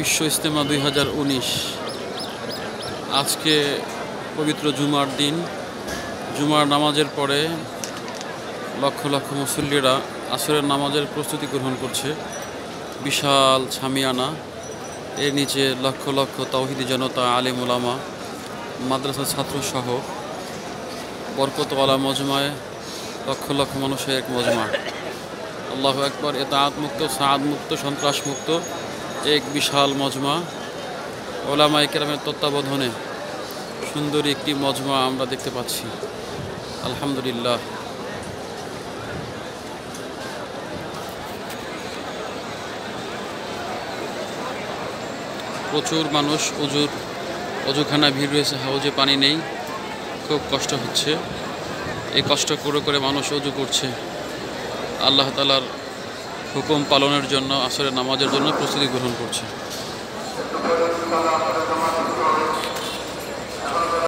বিশ্ব ইস্তেমা দুই আজকে পবিত্র জুমার দিন। জুমার নামাজের পরে লক্ষ লক্ষ মুসল্লিরা আসরের নামাজের প্রস্তুতি গ্রহণ করছে। বিশাল ছামিয়ানা। এর নিচে লক্ষ লক্ষ তৌহিদি জনতা, আলিম ওলামা মাদ্রাসার ছাত্রসহ বরকতওয়ালা মজমায়, লক্ষ লক্ষ মানুষের এক মজমা। আল্লাহ একবার এতাত মুক্ত সাদ মুক্ত সন্ত্রাস মুক্ত এক বিশাল মজমা। ওলামা কেরামের তত্ত্বাবধানে সুন্দরী একটি মজমা আমরা দেখতে পাচ্ছি। আলহামদুলিল্লাহ। প্রচুর মানুষ অজুর অজুখানা ভিড় রয়েছে, হাউজে পানি নেই। খুব কষ্ট হচ্ছে। এই কষ্ট করে করে মানুষ অজু করছে। আল্লাহ তালার হুকুম পালনের জন্য আসরে নামাজের জন্য প্রস্তুতি গ্রহণ করছে।